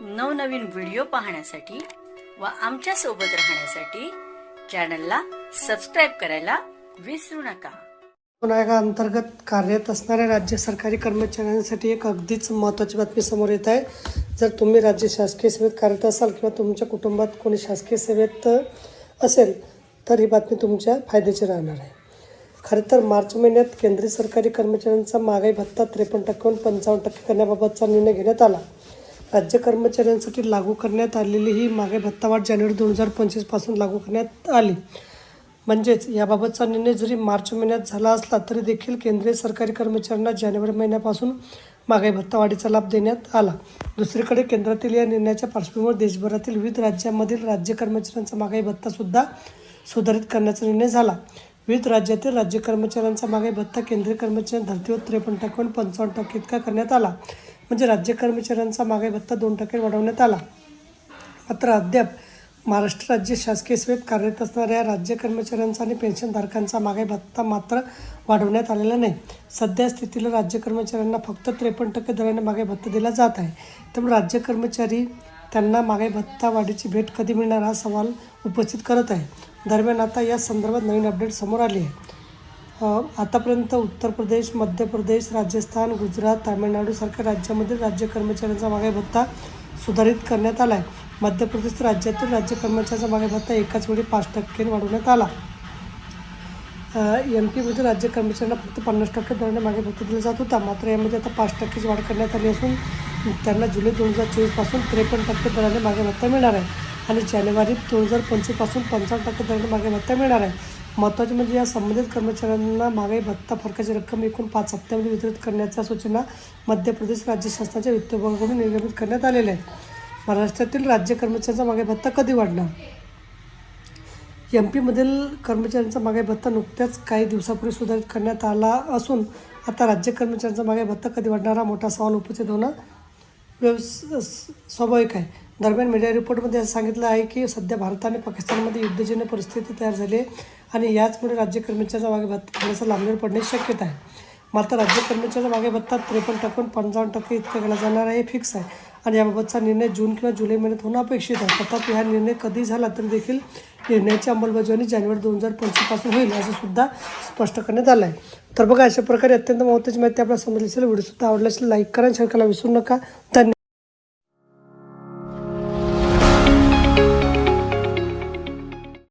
नवनवीन व्हिडिओ पाहण्यासाठी व आमच्यासोबत राहण्यासाठी चॅनलला सबस्क्राईब करायला विसरू नका. अंतर्गत कार्यरत असणाऱ्या राज्य सरकारी कर्मचाऱ्यांसाठी एक अगदीच महत्त्वाची बातमी समोर येत आहे. जर तुम्ही राज्य शासकीय सेवेत कार्यरत असाल किंवा तुमच्या कुटुंबात कोणी शासकीय सेवेत असेल तर ही बातमी तुमच्या फायद्याची राहणार आहे. खरं तर मार्च महिन्यात केंद्रीय सरकारी कर्मचाऱ्यांचा महागाई भत्ता त्रेपन्न टक्क्याहून पंचावन्न टक्के करण्याबाबतचा निर्णय घेण्यात आला. राज्य कर्मचाऱ्यांसाठी लागू करण्यात आलेली ही मागे भत्ता वाढ जानेवारी दोन हजार पंचवीसपासून लागू करण्यात आली. म्हणजेच याबाबतचा निर्णय जरी मार्च महिन्यात झाला असला तरी देखील केंद्रीय सरकारी कर्मचाऱ्यांना जानेवारी महिन्यापासून मागाई भत्ता वाढीचा लाभ देण्यात आला. दुसरीकडे केंद्रातील या निर्णयाच्या पार्श्वभूमीवर देशभरातील विविध राज्यांमधील राज्य कर्मचाऱ्यांचा महागाई भत्तासुद्धा सुधारित करण्याचा निर्णय झाला. विविध राज्यातील राज्य कर्मचाऱ्यांचा मागाई भत्ता केंद्रीय कर्मचारी धर्तीवर त्रेपन्न टक्क्याहून पंचावन्न टक्के इतका करण्यात आला. म्हणजे राज्य कर्मचाऱ्यांचा महागाई भत्ता दोन टक्के वाढवण्यात आला. मात्र अद्याप महाराष्ट्र राज्य शासकीय सेवेत कार्यरत असणाऱ्या राज्य कर्मचाऱ्यांचा आणि पेन्शनधारकांचा मागे भत्ता मात्र वाढवण्यात आलेला नाही. सध्या स्थितीला राज्य कर्मचाऱ्यांना फक्त त्रेपन्न टक्के दराने मागे भत्ता दिला जात आहे. त्यामुळे राज्य कर्मचारी त्यांना मागाई भत्ता वाढीची भेट कधी मिळणार हा सवाल उपस्थित करत आहे. दरम्यान आता या संदर्भात नवीन अपडेट समोर आली आहे. आतापर्यंत उत्तर प्रदेश मध्य प्रदेश राजस्थान गुजरात तामिळनाडूसारख्या राज्यामधील राज्य कर्मचाऱ्यांचा मागे भत्ता सुधारित करण्यात आला आहे मध्य प्रदेश राज्यातील राज्य कर्मचाऱ्यांचा मागे भत्ता एकाच वेळी पाच टक्के वाढवण्यात आला. एम पीमध्ये राज्य कर्मचाऱ्यांना फक्त पन्नास टक्के दराने मागे भत्ता दिला जात होता. मात्र यामध्ये आता पाच टक्केची वाढ करण्यात आली असून त्यांना जुलै दोन हजार चोवीसपासून त्रेपन्न टक्के दराने मागे भत्ता मिळणार आहे आणि जानेवारी दोन हजार पंचवीसपासून पंचावन्न टक्के दराने मागे भत्ता मिळणार आहे. महत्त्वाचे म्हणजे या संबंधित कर्मचाऱ्यांना महागाई भत्ता फरकाची रक्कम एकूण पाच हप्त्यामध्ये वितरित करण्याच्या सूचना मध्य प्रदेश राज्य शासनाच्या वित्त विभागाकडून निर्गमित करण्यात आलेल्या आहेत. महाराष्ट्रातील राज्य कर्मचाऱ्यांचा महागाई भत्ता कधी वाढणार? एम पीमधील कर्मचाऱ्यांचा महागाई भत्ता नुकत्याच काही दिवसापूर्वी सुधारित करण्यात आला असून आता राज्य कर्मचाऱ्यांचा महागाई भत्ता कधी वाढणार हा मोठा सवाल उपस्थित होणं व्यवस स्वाभाविक आहे. दरम्यान मीडिया रिपोर्टमध्ये असं सांगितलं आहे की सध्या भारत आणि पाकिस्तानमध्ये युद्धजन्य परिस्थिती तयार झाली आहे आणि याचमुळे राज्य कर्मचाऱ्यांचा मागे भत्ता थोडासा लांबणीवर पडण्याची शक्यता आहे. मात्र राज्य कर्मचाऱ्यांचा मागे भत्ता त्रेपन्न टक्कून पंचावन्न टक्के इतका केला जाणार आहे हे फिक्स आहे आणि याबाबतचा निर्णय जून किंवा जुलै महिन्यात होणं अपेक्षित आहे. तथापि हा निर्णय कधी झाला तरी देखील निर्णयाची अंमलबजावणी जानेवारी दोन हजार पंचवीसपासून होईल असं सुद्धा स्पष्ट करण्यात आलं आहे. तर बघा अशा प्रकारे अत्यंत महत्त्वाची माहिती आपल्याला समजली असेल. व्हिडिओसुद्धा आवडला असेल लाईक करा शेअर करायला विसरू नका. धन्यवाद.